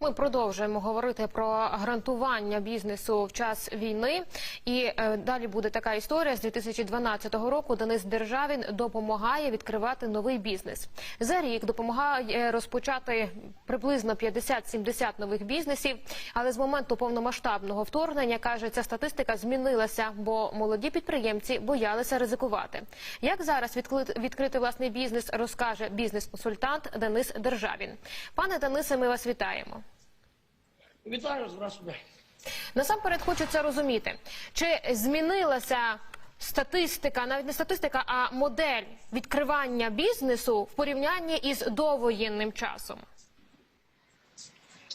Ми продовжуємо говорити про грантування бізнесу в час війни. І е, далі буде така історія з 2012 року. Денис Державін допомагає відкривати новий бізнес. За рік допомагає розпочати приблизно 50-70 нових бізнесів. Але з моменту повномасштабного вторгнення каже, ця статистика змінилася, бо молоді підприємці боялися ризикувати. Як зараз відкрити власний бізнес, розкаже бізнес-консультант Денис Державін. Пане Денисе, ми вас вітаємо. Вітаю, здравствуйте. Насамперед хочеться розуміти, чи змінилася статистика, навіть не статистика, а модель відкривання бізнесу в порівнянні із довоєнним часом.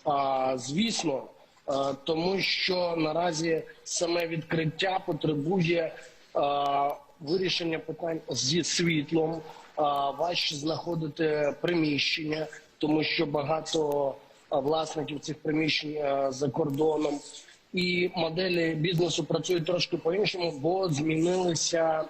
А, звісно, а, тому що наразі саме відкриття потребує а, вирішення питань зі світлом, а, важче знаходити приміщення, тому що багато власників цих приміщень за кордоном. І моделі бізнесу працюють трошки по-іншому, бо змінилися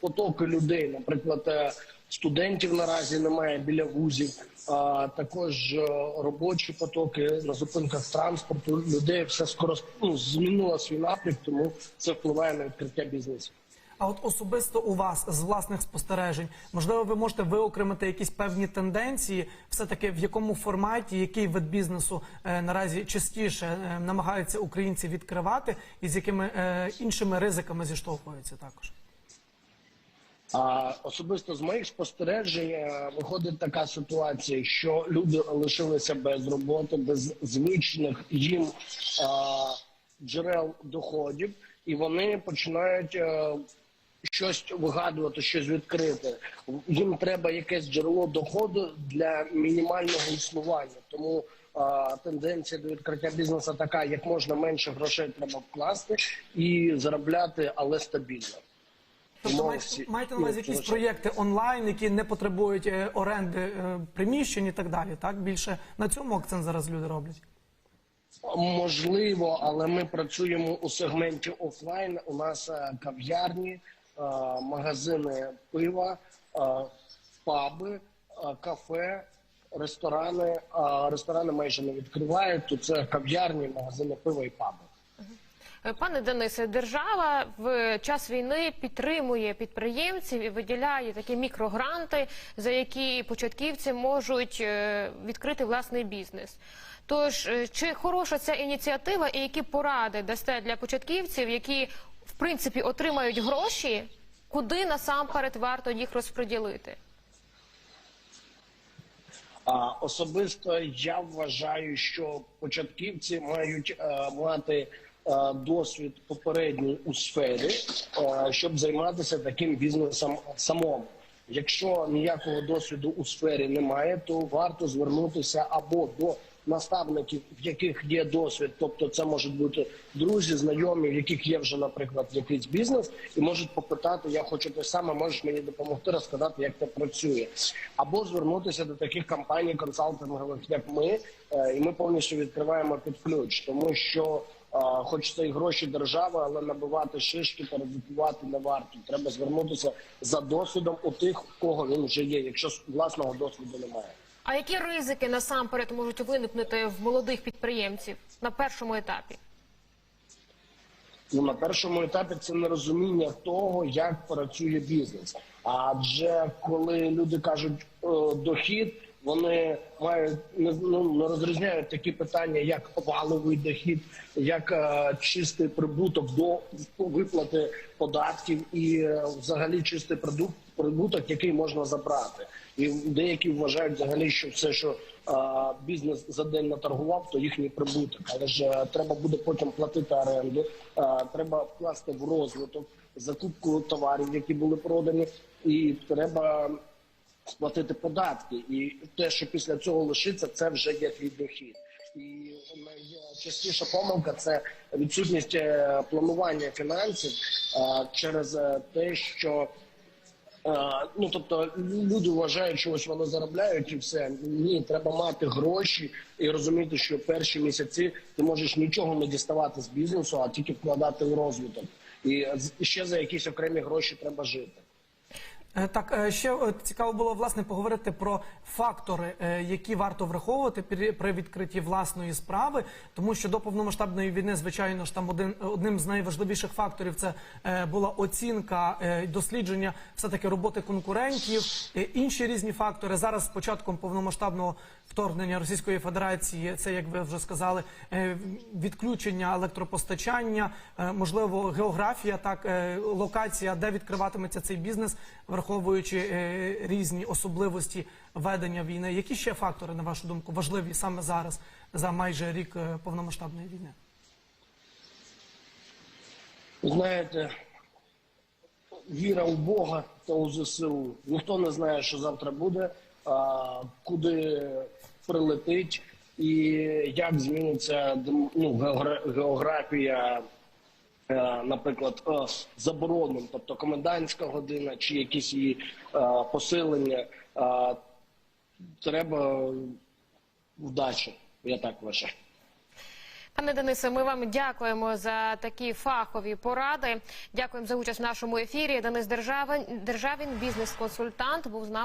потоки людей. Наприклад, е, студентів наразі немає біля вузів, а також е, робочі потоки на зупинках транспорту. Людей все скоро ну, змінило свій напрямок, тому це впливає на відкриття бізнесу. А от особисто у вас з власних спостережень, можливо, ви можете виокремити якісь певні тенденції, все таки в якому форматі, який вид бізнесу е, наразі частіше е, намагаються українці відкривати, і з якими е, іншими ризиками зіштовхуються також. А особисто з моїх спостережень е, виходить така ситуація, що люди лишилися без роботи, без звичних їм е, джерел доходів, і вони починають е, щось вигадувати, щось відкрити. Їм треба якесь джерело доходу для мінімального існування. Тому е, тенденція до відкриття бізнесу така: як можна менше грошей треба вкласти і заробляти, але стабільно. Тобто маєте, маєте на ну, увазі якісь проєкти онлайн, які не потребують е, оренди е, приміщень і так далі. Так більше на цьому акцент зараз люди роблять. Можливо, але ми працюємо у сегменті офлайн. У нас е, кав'ярні, магазини пива, паби, кафе, ресторани. Ресторани майже не відкривають. Тут це кав'ярні, магазини пива і паби. Е, Пане Денисе, держава в час війни підтримує підприємців і виділяє такі мікрогранти, за які початківці можуть е, відкрити власний бізнес. Тож, е, чи хороша ця ініціатива, і які поради дасте для початківців, які в принципі отримають гроші, куди насамперед варто їх розподілити? Особисто я вважаю, що початківці мають мати досвід попередній у сфері, е, щоб займатися таким бізнесом самому. Якщо ніякого досвіду у сфері немає, то варто звернутися або до наставників, в яких є досвід, тобто це можуть бути друзі, знайомі, в яких є вже, наприклад, якийсь бізнес, і можуть попитати: я хочу те саме, можеш мені допомогти розказати, як це працює, або звернутися до таких компаній консалтингових, як ми, е, і ми повністю відкриваємо під ключ, тому що. Хоч це і гроші держави, але набивати шишки та ризикувати не варто. Треба звернутися за досвідом у тих, у кого він вже є, якщо власного досвіду немає. А які ризики насамперед можуть виникнути в молодих підприємців на першому етапі? Ну, на першому етапі це нерозуміння того, як працює бізнес. Адже коли люди кажуть е, дохід, вони мають не, ну, не розрізняють такі питання, як валовий дохід, як е, чистий прибуток до виплати податків і е, взагалі чистий продукт, прибуток, який можна забрати. І деякі вважають взагалі, що все, що е, бізнес за день наторгував, то їхній прибуток. Але ж е, треба буде потім платити оренду, е, треба вкласти в розвиток, закупку товарів, які були продані, і треба сплатити податки. І те, що після цього лишиться, це вже є твій дохід. І найчастіша помилка це відсутність е, планування фінансів е, через е, те, що Е, Ну тобто люди вважають, що ось вони заробляють і все. Ні, треба мати гроші і розуміти, що перші місяці ти можеш нічого не діставати з бізнесу, а тільки вкладати в розвиток. І ще за якісь окремі гроші треба жити. Е, Так, е, ще е, цікаво було власне поговорити про фактори, які варто враховувати при- відкритті власної справи, тому що до повномасштабної війни, звичайно ж, там один одним з найважливіших факторів це була оцінка дослідження все таки роботи конкурентів, інші різні фактори. Зараз з початком повномасштабного вторгнення Російської Федерації, це як ви вже сказали, відключення електропостачання, можливо, географія, так локація, де відкриватиметься цей бізнес, враховуючи е, різні особливості ведення війни. Які ще фактори, на вашу думку, важливі саме зараз за майже рік е, повномасштабної війни? Знаєте, віра у Бога та у ЗСУ. Ніхто не знає, що завтра буде, куди прилетить і як зміниться ну, географія, наприклад, е, тобто комендантська година чи якісь її е, посилення. Е, Треба вдачі, я так вважаю. Пане Денисе, ми вам дякуємо за такі фахові поради. Дякуємо за участь в нашому ефірі. Денис Державин, Державін, бізнес-консультант, був з нами.